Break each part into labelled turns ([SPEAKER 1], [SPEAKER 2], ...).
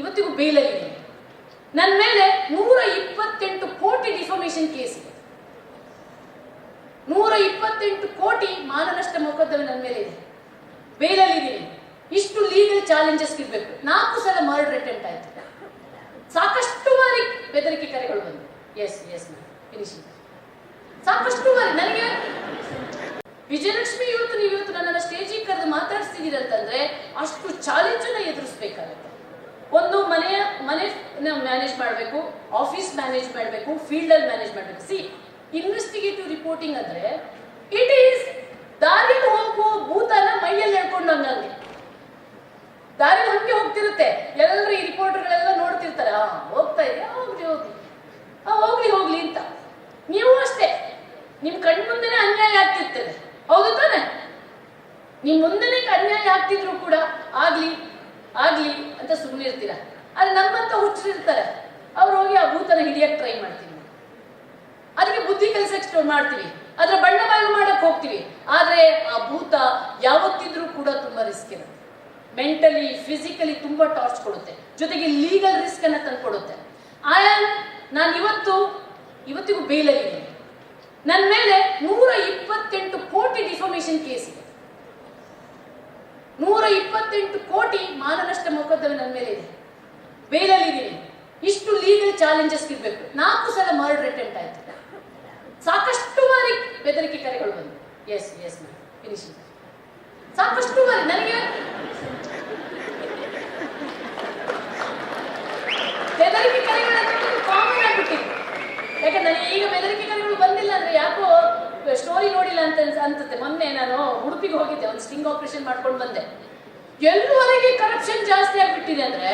[SPEAKER 1] ಇವತ್ತಿಗೂ ಬೇಲಲ್ಲಿ ನನ್ನ ಮೇಲೆ ನೂರ ಇಪ್ಪತ್ತೆಂಟು ಕೋಟಿ ಡಿಫಾಮೇಷನ್ ಕೇಸ್ ಇದೆ. ನೂರ ಇಪ್ಪತ್ತೆಂಟು ಕೋಟಿ ಮಾನನಷ್ಟ ಮೊಕದ್ದಮೆ ನನ್ನ ಮೇಲೆ ಇದೆ. ಬೇಲಲ್ಲಿದ್ದೀನಿ. ಇಷ್ಟು ಲೀಗಲ್ ಚಾಲೆಂಜಸ್ ಇರಬೇಕು. ನಾಲ್ಕು ಸಲ ಮರ್ಡರ್ ಅಟೆಂಪ್ಟ್ ಆಯ್ತು. ಸಾಕಷ್ಟು ಬಾರಿ ಬೆದರಿಕೆ ಕರೆಗಳು ಬಂದು ಎಸ್ ಎಸ್ ಫಿನಿಶಿಂಗ್ ಸಾಕಷ್ಟು ಬಾರಿ ನನಗೆ ವಿಜಯಲಕ್ಷ್ಮಿ ಇವತ್ತು ನೀವು ಇವತ್ತು ನನ್ನನ್ನು ಸ್ಟೇಜಿಗೆ ಕರೆದು ಮಾತಾಡಿಸ್ತಿದ್ದೀರಂತಂದ್ರೆ ಅಷ್ಟು ಚಾಲೆಂಜನ್ನು ಎದುರಿಸ್ಬೇಕಾಗತ್ತೆ. ಒಂದು ಮನೆಯ ಮನೆ ಮ್ಯಾನೇಜ್ ಮಾಡಬೇಕು ಆಫೀಸ್ ಮ್ಯಾನೇಜ್ ಮಾಡಬೇಕು ಫೀಲ್ಡಲ್ಲಿ ಮ್ಯಾನೇಜ್ ಮಾಡಬೇಕು. ಸಿ ಇನ್ವೆಸ್ಟಿಗೇಟಿವ್ ರಿಪೋರ್ಟಿಂಗ್ ಅಂದ್ರೆ ಇಟ್ ಈಸ್ ದಾರಿನ ಹೋಗುವ ಭೂತನ ಮೈಯಲ್ಲಿ ಹೇಳ್ಕೊಂಡು ಹಂಗಂಗೆ ದಾರಿ ಹಂಗೆ ಹೋಗ್ತಿರುತ್ತೆ. ಎಲ್ಲರೂ ಈ ರಿಪೋರ್ಟರ್ಗಳೆಲ್ಲ ನೋಡ್ತಿರ್ತಾರೆ ಆ ಹೋಗ್ತಾ ಇದೆ ಹೋಗ್ಲಿ ಹೋಗ್ಲಿ ಆ ಹೋಗ್ಲಿ ಹೋಗ್ಲಿ ಅಂತ ನೀವು ಅಷ್ಟೇ ನಿಮ್ ಕಣ್ ಮುಂದೆನೆ ಅನ್ಯಾಯ ಆಗ್ತಿರ್ತದೆ ಹೌದು ತಾನೆ ನಿಮ್ ಮುಂದೆನೆ ಅನ್ಯಾಯ ಆಗ್ತಿದ್ರು ಕೂಡ ಆಗ್ಲಿ ಆಗ್ಲಿ ಅಂತ ಸುಮ್ಮನೆ ಇರ್ತೀರ ಆದ್ರೆ ನಮ್ಮಂತ ಹುಚ್ಚರಿರ್ತಾರೆ ಅವ್ರು ಹೋಗಿ ಆ ಭೂತನ ಹಿಡಿಯಕ್ಕೆ ಟ್ರೈ ಮಾಡ್ತೀವಿ ಅದಕ್ಕೆ ಬುದ್ಧಿ ಕೆಲಸಕ್ಕೆ ಮಾಡ್ತೀವಿ. ಅದ್ರ ಬಣ್ಣ ಬಯಲು ಮಾಡಕ್ ಹೋಗ್ತೀವಿ. ಆದ್ರೆ ಆ ಭೂತ ಯಾವತ್ತಿದ್ರೂ ಕೂಡ ತುಂಬಾ ರಿಸ್ಕ್ ಇರುತ್ತೆ. ಮೆಂಟಲಿ ಫಿಸಿಕಲಿ ತುಂಬಾ ಟಾರ್ಚ್ ಕೊಡುತ್ತೆ. ಜೊತೆಗೆ ಲೀಗಲ್ ರಿಸ್ಕ್ ಅನ್ನ ತಂದ್ಕೊಡುತ್ತೆ. ಐ ನಾನು ಇವತ್ತು, ಇವತ್ತಿಗೂ ಬೇಲಲ್ಲಿ ನನ್ನ ಮೇಲೆ ನೂರ ಇಪ್ಪತ್ತೆಂಟು ಕೋಟಿ ಡಿಫಾಮೇಷನ್ ಕೇಸ್ ಇದೆ. ನೂರ ಇಪ್ಪತ್ತೆಂಟು ಕೋಟಿ ಮಾನನಷ್ಟ ಮೊಕದ್ದಮೆ ನನ್ನ ಮೇಲೆ ಇದೆ. ಬೇಲಲ್ಲಿದ್ದೀನಿ. ಇಷ್ಟು ಲೀಗಲ್ ಚಾಲೆಂಜಸ್ ಇರಬೇಕು. ನಾಲ್ಕು ಸಲ ಮರ್ಡರ್ ಅಟೆಂಪ್ಟ್ ಆಯ್ತು. ಸಾಕಷ್ಟು ಬಾರಿ ಬೆದರಿಕೆ ಕರೆಗಳು ಬಂದು ಎಸ್ ಎಸ್ ಫಿನಿಶಿಂಗ್ ಸಾಕಷ್ಟು ಬಾರಿ. ನನಗೆ ಬೆದರಿಕೆ ಕರೆಗಳು ಕಾಮನ್ ಆಗಿಬಿಟ್ಟಿದ್ರು ಯಾಕಂದ್ರೆ ನನಗೆ ಈಗ ಬೆದರಿಕೆ ಕರೆಗಳು ಬಂದಿಲ್ಲ ಅಂದ್ರೆ ಯಾಕೋ ಸ್ಟೋರಿ ನೋಡಿಲ್ಲ ಅಂತ ಅನ್ಸುತ್ತೆ. ಮೊನ್ನೆ ನಾನು ಉಡುಪಿಗೆ ಹೋಗಿದ್ದೆ. ಒಂದು ಸ್ಟಿಂಗ್ ಆಪರೇಷನ್ ಮಾಡ್ಕೊಂಡು ಬಂದೆ. ಎಲ್ಲವರೆಗೆ ಕರಪ್ಷನ್ ಜಾಸ್ತಿ ಆಗಿಬಿಟ್ಟಿದೆ ಅಂದ್ರೆ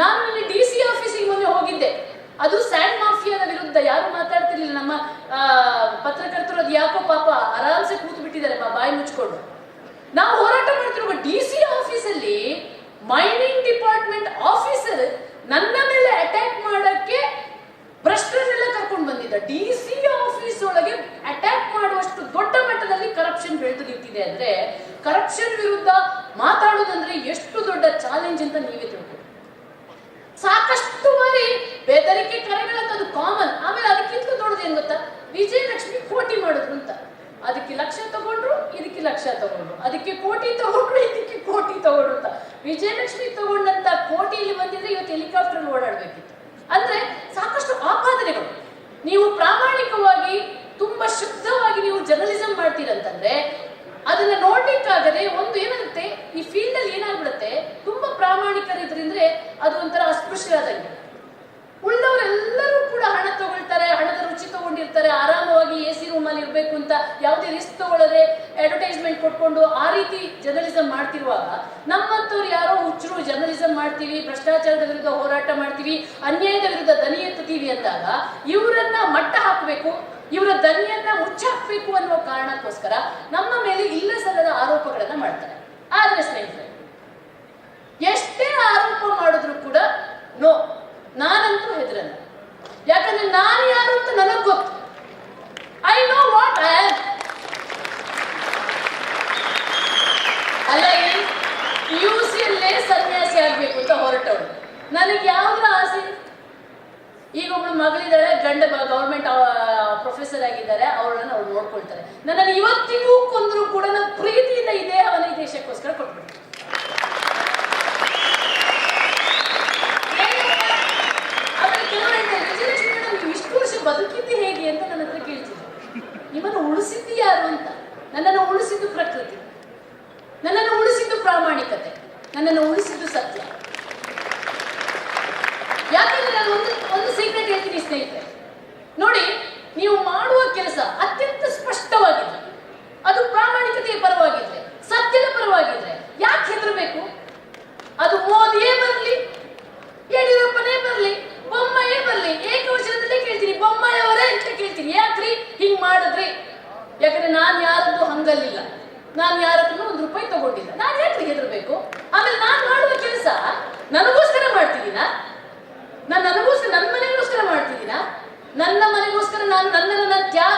[SPEAKER 1] ನಾನು ನನ್ನ ಡಿ ಸಿ ಆಫೀಸಿಗೆ ಮೊನ್ನೆ ಹೋಗಿದ್ದೆ. ಅದು ಸ್ಯಾಂಡ್ ಮಾಫಿಯಾದ ವಿರುದ್ಧ ಯಾರು ಮಾತಾಡ್ತಿರ್ಲಿಲ್ಲ. ನಮ್ಮ ಪತ್ರಕರ್ತರು ಅದು ಯಾಕೋ ಪಾಪ ಆರಾಮ್ಸೆ ಕೂತು ಬಿಟ್ಟಿದ್ದಾರೆ ಬಾಯಿ ಮುಚ್ಕೊಂಡು. ನಾವು ಹೋರಾಟ ಮಾಡ್ತಿರುವ ಡಿ ಸಿ ಆಫೀಸಲ್ಲಿ ಮೈನಿಂಗ್ ಡಿಪಾರ್ಟ್ಮೆಂಟ್ ಆಫೀಸರ್ ನನ್ನ ಮೇಲೆ ಅಟ್ಯಾಕ್ ಮಾಡಕ್ಕೆ ಭ್ರಷ್ಟರನ್ನೆಲ್ಲ ಕರ್ಕೊಂಡು ಬಂದಿದ್ದ. ಡಿ ಸಿ ಆಫೀಸ್ ಒಳಗೆ ಅಟ್ಯಾಕ್ ಮಾಡುವಷ್ಟು ದೊಡ್ಡ ಮಟ್ಟದಲ್ಲಿ ಕರಪ್ಷನ್ ಬೆಳೆದು ನಿಂತಿದೆ ಅಂದ್ರೆ ಕರಪ್ಷನ್ ವಿರುದ್ಧ ಮಾತಾಡೋದಂದ್ರೆ ಎಷ್ಟು ದೊಡ್ಡ ಚಾಲೆಂಜ್ ಅಂತ ನೀವೇ ಸಾಕಷ್ಟು ಬಾರಿ ಬೆದರಿಕೆ ಕರೆಗಳಂತದ್ದು ಕಾಮನ್ ಆಮೇಲೆ ಅದಕ್ಕಿಂತ ದೊಡ್ಡದು ಏನ್ ಗೊತ್ತಾ? ವಿಜಯಲಕ್ಷ್ಮಿ ಕೋಟಿ ಮಾಡಿದ್ರು ಅಂತ. ಅದಕ್ಕೆ ಲಕ್ಷ ತಗೊಂಡ್ರು, ಇದಕ್ಕೆ ಲಕ್ಷ ತಗೊಂಡ್ರು. ಅದಕ್ಕೆ ಕೋಟಿ ತಗೊಂಡ್ರು, ಇದಕ್ಕೆ ಕೋಟಿ ತಗೊಂಡ್ರು ಅಂತ. ವಿಜಯಲಕ್ಷ್ಮಿ ತಗೊಂಡಂತ ಕೋಟಿ ಇಲ್ಲಿ ಬಂದಿದ್ರೆ ಇವತ್ತು ಹೆಲಿಕಾಪ್ಟರ್ ಓಡಾಡ್ಬೇಕಿತ್ತು. ಅಂದ್ರೆ ಸಾಕಷ್ಟು ಆಪಾದನೆಗಳು. ನೀವು ಪ್ರಾಮಾಣಿಕವಾಗಿ ತುಂಬಾ ಶುದ್ಧವಾಗಿ ನೀವು ಜರ್ನಲಿಸಂ ಮಾಡ್ತೀರಂತಂದ್ರೆ ಅದನ್ನ ನೋಡ್ಲಿಕ್ಕಾಗದೆ ಒಂದು ಏನಾಗುತ್ತೆ ಈ ಫೀಲ್ಡ್ ಅಲ್ಲಿ ಏನಾಗ್ಬಿಡುತ್ತೆ ತುಂಬಾ ಪ್ರಾಮಾಣಿಕರಿದ್ರಿಂದ್ರೆ ಅದು ಒಂಥರ ಅಸ್ಪೃಶ್ಯರಾದಂಗೆ ಉಳಿದವರೆಲ್ಲರೂ ಕೂಡ ಹಣ ತಗೊಳ್ತಾರೆ ಹಣದ ರುಚಿ ತಗೊಂಡಿರ್ತಾರೆ ಆರಾಮವಾಗಿ ಎ ಸಿ ರೂಮಲ್ಲಿ ಇರಬೇಕು ಅಂತ ಯಾವುದೇ ರಿಸ್ಕ್ ತಗೊಳ್ಳದೆ ಅಡ್ವರ್ಟೈಸ್ಮೆಂಟ್ ಕೊಟ್ಕೊಂಡು ಆ ರೀತಿ ಜರ್ನಲಿಸಂ ಮಾಡ್ತಿರುವಾಗ ನಮ್ಮಂಥವ್ರು ಯಾರೋ ಹುಚ್ಚರು ಜರ್ನಲಿಸಂ ಮಾಡ್ತೀವಿ, ಭ್ರಷ್ಟಾಚಾರದ ವಿರುದ್ಧ ಹೋರಾಟ ಮಾಡ್ತೀವಿ, ಅನ್ಯಾಯದ ವಿರುದ್ಧ ದನಿ ಎತ್ತುತ್ತೀವಿ ಅಂದಾಗ ಇವರನ್ನ ಮಟ್ಟ ಹಾಕಬೇಕು, ಇವರ ದನಿಯನ್ನ ಮುಚ್ಚಾಕ್ಬೇಕು ಅನ್ನುವ ಕಾರಣಕ್ಕೋಸ್ಕರ ನಮ್ಮ ಮೇಲೆ ಇಲ್ಲ ಸಲ್ಲದ ಆರೋಪಗಳನ್ನ ಮಾಡ್ತಾರೆ. ಆದ್ರೆ ಸ್ನೇಹಿತರೆ, ಎಷ್ಟೇ ಆರೋಪ ಮಾಡಿದ್ರು ಕೂಡ ನೋ, ನಾನಂತೂ ಹೆದರಲ್ಲ. ಯಾಕಂದ್ರೆ ನಾನು ಯಾರು ಅಂತ ನನಗೆ ಗೊತ್ತು. ಐ ನೋ ವಾಟ್ ಆಮ್ ಅಲ್ಲ ಯು ಸಿಯಲ್ಲೇ ಸನ್ಯಾಸಿ ಆಗ್ಬೇಕು ಅಂತ ಹೊರಟವಳು ನನಗೆ ಯಾವ ಆಸೆ? ಈಗ ಒಬ್ಳು ಮಗಳಿದ್ದಾಳೆ ಗಂಡ ಗೌರ್ಮೆಂಟ್ ಪ್ರೊಫೆಸರ್ ಆಗಿದ್ದಾರೆ, ಅವಳನ್ನ ಅವ್ರು ನೋಡ್ಕೊಳ್ತಾರೆ. ನನ್ನನ್ನು ಇವತ್ತಿಗೂ ಕೊಂದರೂ ಕೂಡ ನನ್ನ ಪ್ರೀತಿಯಿಂದ ಇದೇ ಅವನಿ ದೇಶಕ್ಕೋಸ್ಕರ ಕೊಟ್ಬಿಡ್ತೀನಿ ಆಮೇಲೆ ಕೆಲವರು ಹೇಳ್ತಾರೆ, ವಿಜಯಲಕ್ಷ್ಮಿ ಮೇಡಮ್ ನೀವು ಇಷ್ಟು ವರ್ಷ ಬದುಕಿದ್ದು ಹೇಗೆ ಅಂತ ನನ್ನ ಹತ್ರ ಕೇಳ್ತಿದ್ರು ನಿಮ್ಮನ್ನು ಉಳಿಸಿದ್ದು ಯಾರು ಅಂತ ನನ್ನನ್ನು ಉಳಿಸಿದ್ದು ಪ್ರಕೃತಿ ನನ್ನನ್ನು ಉಳಿಸಿದ್ದು ಪ್ರಾಮಾಣಿಕತೆ ನನ್ನನ್ನು ಉಳಿಸಿದ್ದು ಸತ್ಯ. ಯಾಕೆಂದ್ರೆ ನಾನು ಒಂದು ಒಂದು ಸೀಕ್ರೆಟ್ ಹೇಳ್ತೀನಿ ಸ್ನೇಹಿತರೆ. ನೋಡಿ, ನೀವು ಮಾಡುವ ಕೆಲಸ ಅತ್ಯಂತ ಸ್ಪಷ್ಟವಾಗಿದೆ ಅದು ಪ್ರಾಮಾಣಿಕತೆಯ ಪರವಾಗಿದ್ರೆ, ಸತ್ಯದ ಪರವಾಗಿದ್ರೆ ಯಾಕೆ ಹೆದರಬೇಕು? ಅದು ಓದಿಯೇ ಬರಲಿ, ಯಡಿಯೂರಪ್ಪನೇ ಬರಲಿ, ಬೊಮ್ಮಯೇ ಬರಲಿ, ಏಕವಚನದಲ್ಲೇ ಕೇಳ್ತೀನಿ, ಬೊಮ್ಮಯವರೇ ಅಂತ ಕೇಳ್ತೀನಿ. ಯಾಕ್ರಿ? ಹಿಂಗ್ ಮಾಡಿದ್ರಿ. ಯಾಕಂದ್ರೆ ನಾನು ಯಾರದ್ದು ಹಂಗಲ್ಲಿಲ್ಲ. ನಾನು ಯಾರ ಹತ್ರನೂ ಒಂದು ರೂಪಾಯಿ ತಗೊಂಡಿಲ್ಲ. ನಾನು ಯಾಕೆ ಹೆದರ್ಬೇಕು? ಆಮೇಲೆ ನಾನು ಮಾಡುವ ಕೆಲಸ ನನಗೋಸ್ಕರ ಮಾಡ್ತಿದ್ದೀನ? ನಾನು ನನಗೋಸ್ಕರ ನನ್ನ ಮನೆಗೋಸ್ಕರ ಮಾಡ್ತಿದ್ದೀನ? ನನ್ನ ಮನೆಗೋಸ್ಕರ ನಾನು ನನ್ನನ್ನು ನಾನು ತ್ಯಾ,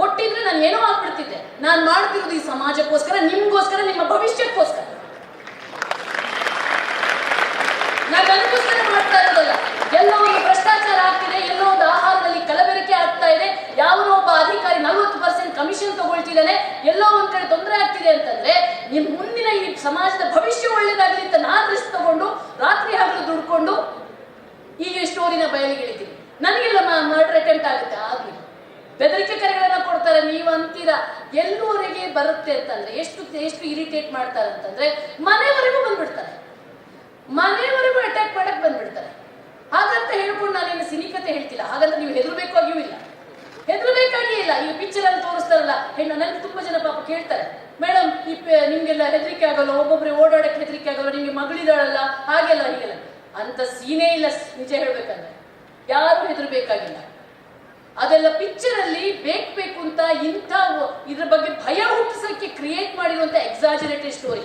[SPEAKER 1] ಕೊಟ್ಟಿದ್ರೆ ನಾನು ಏನೋ ಆಗ್ಬಿಡ್ತಿದ್ದೆ. ನಾನು ಮಾಡ್ತಿರೋದು ಈ ಸಮಾಜಕ್ಕೋಸ್ಕರ, ನಿಮ್ಗೋಸ್ಕರ ನಿಮ್ಮ ಭವಿಷ್ಯಕ್ಕೋಸ್ಕರ ನಾನು ನನಗೋಸ್ಕರ ಆಗ್ತಾ ಇರೋದಲ್ಲ ಎಲ್ಲೋ ಒಂದು ಭ್ರಷ್ಟಾಚಾರ ಆಗ್ತಿದೆ ಎಲ್ಲೋ ಒಂದು ಆಹಾರದಲ್ಲಿ ಕಲಬೆರಕೆ ಆಗ್ತಾ ಇದೆ ಯಾವನೋ ಒಬ್ಬ ಅಧಿಕಾರಿ ನಲವತ್ತು ಪರ್ಸೆಂಟ್ ತಗೊಳ್ತಿದ್ದಾನೆ ಎಲ್ಲೋ ಒಂದ್ ಕಡೆ ತೊಂದರೆ ಆಗ್ತಿದೆ ಅಂತಂದ್ರೆ, ನಿಮ್ ಮುಂದಿನ ಈ ಸಮಾಜದ ಭವಿಷ್ಯ ಒಳ್ಳೇದಾಗಲಿ ಅಂತ ನಾನ್ ರಿಸ್ಕ್ ತಗೊಂಡು, ರಾತ್ರಿ ಹಗಲು ದುಡ್ಕೊಂಡು ಈ ಸ್ಟೋರಿನ ಬಯಲಿಗೆ ಇಳಿತೀನಿ ನನಗೆಲ್ಲ ಮರ್ಡರ್ ಅಟೆಂಪ್ಟ್ ಆಗುತ್ತೆ, ಆಗ್ಲಿ. ಬೆದರಿಕೆ ಕರೆಗಳನ್ನ ಕೊಡ್ತಾರೆ ನೀವು ಅಂತೀರಾ ಎಲ್ಲೂವರೆಗೆ ಬರುತ್ತೆ ಅಂತಂದ್ರೆ, ಎಷ್ಟು ಎಷ್ಟು ಇರಿಟೇಟ್ ಮಾಡ್ತಾರೆ ಅಂತಂದ್ರೆ ಮನೆವರೆಗೂ ಬಂದ್ಬಿಡ್ತಾರೆ. ಮನೆವರೆಗೂ ಅಟ್ಯಾಕ್ ಮಾಡಕ್ ಬಂದ್ಬಿಡ್ತಾರೆ. ಹಾಗಂತ ಹೇಳ್ಕೊಂಡು ನಾನೇನು ಸಿನಿಕತೆ ಹೇಳ್ತಿಲ್ಲ. ಹಾಗಂತ ನೀವು ಹೆದರ್ಬೇಕಾಗಿಯೂ ಇಲ್ಲ. ಹೆದರ್ಬೇಕಾಗಿಯೇ ಇಲ್ಲ. ಈ ಪಿಕ್ಚರ್ ಅಲ್ಲಿ ತೋರಿಸ್ತಾರಲ್ಲ, ಹೆಣ್ಣು ನನಗೆ ತುಂಬಾ ಜನ ಪಾಪ ಕೇಳ್ತಾರೆ. ಮೇಡಮ್ ಈ ನಿಮ್ಗೆಲ್ಲ ಹೆದರಿಕೆ ಆಗಲ್ಲ ಒಬ್ಬೊಬ್ಬರೇ ಓಡಾಡಕ್ಕೆ ಹೆದರಿಕೆ ಆಗಲ್ಲ ನಿಮ್ಗೆ ಮಗಳಿದಾಳಲ್ಲ ಹಾಗೆಲ್ಲ, ಹೀಗೆಲ್ಲ. ಅಂತ ಸೀನೇ ಇಲ್ಲ ನಿಜ ಹೇಳ್ಬೇಕಂದ್ರೆ. ಯಾರು ಹೆದರ್ಬೇಕಾಗಿಲ್ಲ. ಅದೆಲ್ಲ ಪಿಕ್ಚರ್ ಅಲ್ಲಿ ಬೇಕು ಬೇಕು ಅಂತ ಇಂಥ ಇದ್ರ ಬಗ್ಗೆ ಭಯ ಹುಟ್ಟಿಸಕ್ಕೆ ಕ್ರಿಯೇಟ್ ಮಾಡಿರುವಂತ ಎಕ್ಸಾಜರೇಟೆಡ್ ಸ್ಟೋರಿ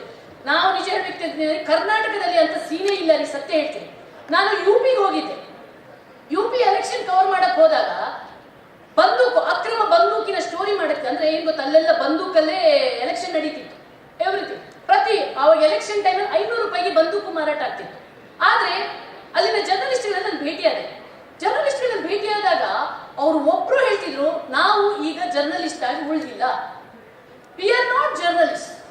[SPEAKER 1] ನಾವು ನಿಜ ಹೇಳ್ಬೇಕಂತಂದ್ರೆ ಕರ್ನಾಟಕದಲ್ಲಿ ಅಂತ ಸೀನೇ ಇಲ್ಲ ಸತ್ಯ ಹೇಳ್ತೀನಿ. ನಾನು ಯು ಪಿಗೆ ಹೋಗಿದ್ದೆ. ಯು ಪಿ ಎಲೆಕ್ಷನ್ ಕವರ್ ಮಾಡಕ್ ಹೋದಾಗ ಬಂದೂಕು, ಅಕ್ರಮ ಬಂದೂಕಿನ ಸ್ಟೋರಿ ಮಾಡುತ್ತೆ ಅಂದ್ರೆ ಏನ್ ಗೊತ್ತಾ? ಅಲ್ಲೆಲ್ಲ ಬಂದೂಕಲ್ಲೇ ಎಲೆಕ್ಷನ್ ನಡೀತಿತ್ತು. ಎವ್ರಿಥಿಂಗ್ ಪ್ರತಿ ಅವಾಗ ಎಲೆಕ್ಷನ್ ಟೈಮಲ್ಲಿ ಐನೂರು ರೂಪಾಯಿಗೆ ಬಂದೂಕು ಮಾರಾಟ ಆಗ್ತಿತ್ತು. ಆದ್ರೆ ಅಲ್ಲಿನ ಜರ್ನಲಿಸ್ಟ್ಗಳನ್ನ ನಾನು ಭೇಟಿಯಾದೆ. ಜರ್ನಲಿಸ್ಟ್ಗಳನ್ನ ಭೇಟಿಯಾದಾಗ ಅವರು ಒಬ್ರು ಹೇಳ್ತಿದ್ರು, ನಾವು ಈಗ ಜರ್ನಲಿಸ್ಟ್ ಆಗಿ ಉಳಿದಿಲ್ಲ. ವಿ ಆರ್ ನಾಟ್ ಜರ್ನಲಿಸ್ಟ್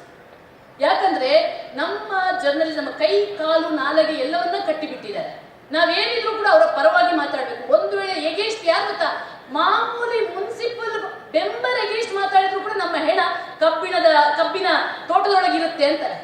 [SPEAKER 1] ಯಾಕಂದ್ರೆ ನಮ್ಮ ಜರ್ನಲಿಸಮ್ ಕೈ, ಕಾಲು, ನಾಲಗೆ ಎಲ್ಲವನ್ನ ಕಟ್ಟಿಬಿಟ್ಟಿದ್ದಾರೆ. ನಾವೇನಿದ್ರು ಕೂಡ ಅವರ ಪರವಾಗಿ ಮಾತಾಡಬೇಕು. ಒಂದು ವೇಳೆ ಎಗೇಸ್ಟ್ ಯಾರು ಗೊತ್ತಾ? ಮಾಮೂಲಿ ಮುನ್ಸಿಪಲ್ ಬೆಂಬಲ ಮಾತಾಡಿದ್ರು ಕೂಡ ನಮ್ಮ ಹೆಣ ಕಬ್ಬಿಣದ ಕಬ್ಬಿನ ತೋಟದೊಳಗೆ ಇರುತ್ತೆ ಅಂತಾರೆ.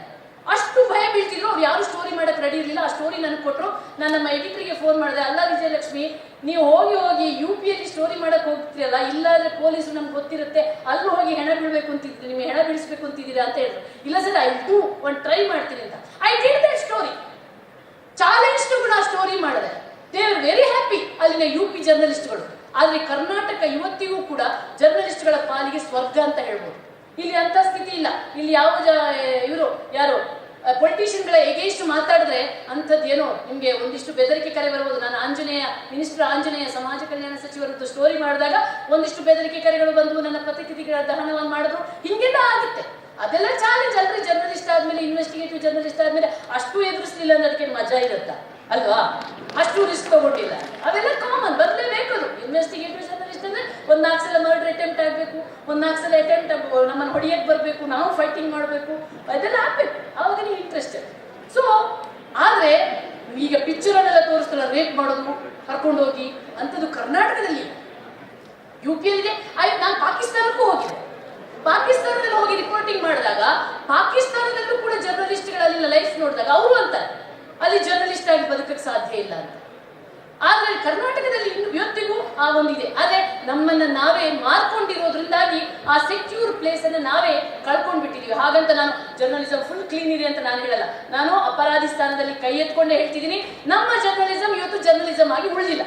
[SPEAKER 1] ಅಷ್ಟು ಭಯ ಬೀಳ್ತಿದ್ರು. ಅವ್ರು ಯಾರು ಸ್ಟೋರಿ ಮಾಡಕ್ ರೆಡಿ ಇರಲಿಲ್ಲ. ಆ ಸ್ಟೋರಿ ನನಗೆ ಕೊಟ್ಟರು ನಾನು ನಮ್ಮ ಎಡಿಟರ್ಗೆ ಫೋನ್ ಮಾಡಿದೆ. ಅಲ್ಲ ವಿಜಯಲಕ್ಷ್ಮಿ, ನೀವು ಹೋಗಿ ಹೋಗಿ ಯು ಪಿ ಎಲ್ಲಿ ಸ್ಟೋರಿ ಮಾಡಕ್ ಹೋಗ್ತಿರಲ್ಲ? ಇಲ್ಲಾಂದ್ರೆ ಪೊಲೀಸರು ನಮ್ಗೆ ಗೊತ್ತಿರುತ್ತೆ. ಅಲ್ಲೂ ಹೋಗಿ ಹೆಣ ಬೀಳ್ಬೇಕು ಅಂತಿದ್ರಿ ನಿಮ್ಗೆ ಹೆಣ ಬೀಳಿಸ್ಬೇಕು ಅಂತಿದ್ದೀರಾ ಅಂತ ಹೇಳಿದ್ರು. ಇಲ್ಲ ಸರ್ ಐ ಡೂ ಒಂದು ಟ್ರೈ ಮಾಡ್ತೀನಿ ಅಂತ. I did that story challenge ಕೂಡ ಸ್ಟೋರಿ ಮಾಡಿದೆ. ದೇ ಆರ್ ವೆರಿ ಹ್ಯಾಪಿ ಅಲ್ಲಿನ ಯು ಪಿ ಜರ್ನಲಿಸ್ಟ್ಗಳು ಆದ್ರೆ ಕರ್ನಾಟಕ ಇವತ್ತಿಗೂ ಕೂಡ ಜರ್ನಲಿಸ್ಟ್ಗಳ ಪಾಲಿಗೆ ಸ್ವರ್ಗ ಅಂತ ಹೇಳ್ಬೋದು. ಇಲ್ಲಿ ಅಂತ ಸ್ಥಿತಿ ಇಲ್ಲ. ಇಲ್ಲಿ ಯಾವ ಜ ಇವರು, ಯಾರು? ಪೊಲಿಟಿಷಿಯನ್ಗಳ ಎಗೇಸ್ಟ್ ಮಾತಾಡಿದ್ರೆ ಅಂಥದ್ದು ಏನೋ ನಿಮಗೆ ಒಂದಿಷ್ಟು ಬೆದರಿಕೆ ಕರೆ ಬರ್ಬೋದು. ನಾನು ಆಂಜನೇಯ ಮಿನಿಸ್ಟರ್ ಆಂಜನೇಯ ಸಮಾಜ ಕಲ್ಯಾಣ ಸಚಿವರದ್ದು ಸ್ಟೋರಿ ಮಾಡಿದಾಗ ಒಂದಿಷ್ಟು ಬೆದರಿಕೆ ಕರೆಗಳು ಬಂದು ನನ್ನ ಪ್ರತಿಕೃತಿಗಳ ದಹನವನ್ನು ಮಾಡಿದ್ರು. ಹಿಂಗೆಲ್ಲ ಆಗುತ್ತೆ. ಅದೆಲ್ಲ ಚಾಲೆಂಜ್ ಅಲ್ರಿ. ಜರ್ನಲಿಸ್ಟ್ ಆದ್ಮೇಲೆ ಇನ್ವೆಸ್ಟಿಗೇಟಿವ್ ಜರ್ನಲಿಸ್ಟ್ ಆದ್ಮೇಲೆ ಅಷ್ಟು ಎದುರಿಸಲಿಲ್ಲ ಅನ್ನೋದಕ್ಕೆ ಮಜಾ ಇರುತ್ತಾ? ಅಲ್ವಾ? ಅಷ್ಟು ರಿಸ್ಕ್ ತಗೊಂಡಿಲ್ಲ. ಅವೆಲ್ಲ ಕಾಮನ್ ಬದಲೇಬೇಕು ಅದು ಇನ್ವೆಸ್ಟಿಗೇಟಿವ್ ಜರ್ನಲಿಸ್ಟ್ ಅಂದ್ರೆ ಒಂದ್ ನಾಲ್ಕು ಸಲ ಮರ್ಡರ್ ಅಟೆಂಪ್ಟ್ ಆಗಬೇಕು ಒಂದ್ ನಾಲ್ಕು ಸಲ ಅಟೆಂಪ್ಟ್ ನಮ್ಮನ್ನು ಹೊಡಿಯಕ್ಕೆ ಬರಬೇಕು, ನಾವು ಫೈಟಿಂಗ್ ಮಾಡಬೇಕು, ಅದೆಲ್ಲ ಆಗ್ಬೇಕು. ಅವಾಗ ನೀವು ಇಂಟ್ರೆಸ್ಟ್ ಸೊ ಆದರೆ, ಈಗ ಪಿಕ್ಚರ್ ತೋರಿಸ್ತಾರೆ ರೇಪ್ ಮಾಡೋದು, ಕರ್ಕೊಂಡು ಹೋಗಿ, ಅಂಥದ್ದು ಕರ್ನಾಟಕದಲ್ಲಿ. ಯು ಪಿ ಇದೆ ಆಯ್ತು ನಾನು ಪಾಕಿಸ್ತಾನಕ್ಕೂ ಹೋಗಿದ್ದೆ. ಪಾಕಿಸ್ತಾನದಲ್ಲಿ ಹೋಗಿ ರಿಪೋರ್ಟಿಂಗ್ ಮಾಡಿದಾಗ, ಪಾಕಿಸ್ತಾನದಲ್ಲೂ ಕೂಡ ಜರ್ನಲಿಸ್ಟ್ಗಳಲ್ಲಿ ಲೈಫ್ ನೋಡಿದಾಗ, ಅವರು ಅಂತಾರೆ, ಅಲ್ಲಿ ಜರ್ನಲಿಸ್ಟ್ ಆಗಿ ಬದುಕಕ್ಕೆ ಸಾಧ್ಯ ಇಲ್ಲ ಅಂತ. ಆದ್ರೆ ಕರ್ನಾಟಕದಲ್ಲಿ ಇವತ್ತಿಗೂ ಆ ಒಂದಿದೆ ಆದರೆ ನಮ್ಮನ್ನ ನಾವೇ ಮಾರ್ಕೊಂಡಿರೋದ್ರಿಂದಾಗಿ ಆ ಸೆಕ್ಯೂರ್ ಪ್ಲೇಸ್ ಅನ್ನ ನಾವೇ ಕಳ್ಕೊಂಡ್ಬಿಟ್ಟಿದೀವಿ. ಹಾಗಂತ ನಾನು ಜರ್ನಲಿಸಂ ಫುಲ್ ಕ್ಲೀನ್ ಇದೆ ಅಂತ ನಾನು ಹೇಳಲ್ಲ. ನಾನು ಅಪರಾಧಿ ಸ್ಥಾನದಲ್ಲಿ ಕೈ ಎತ್ಕೊಂಡೇ ಹೇಳ್ತಿದ್ದೀನಿ. ನಮ್ಮ ಜರ್ನಲಿಸಂ ಇವತ್ತು ಜರ್ನಲಿಸಂ ಆಗಿ ಉಳಿದಿಲ್ಲ.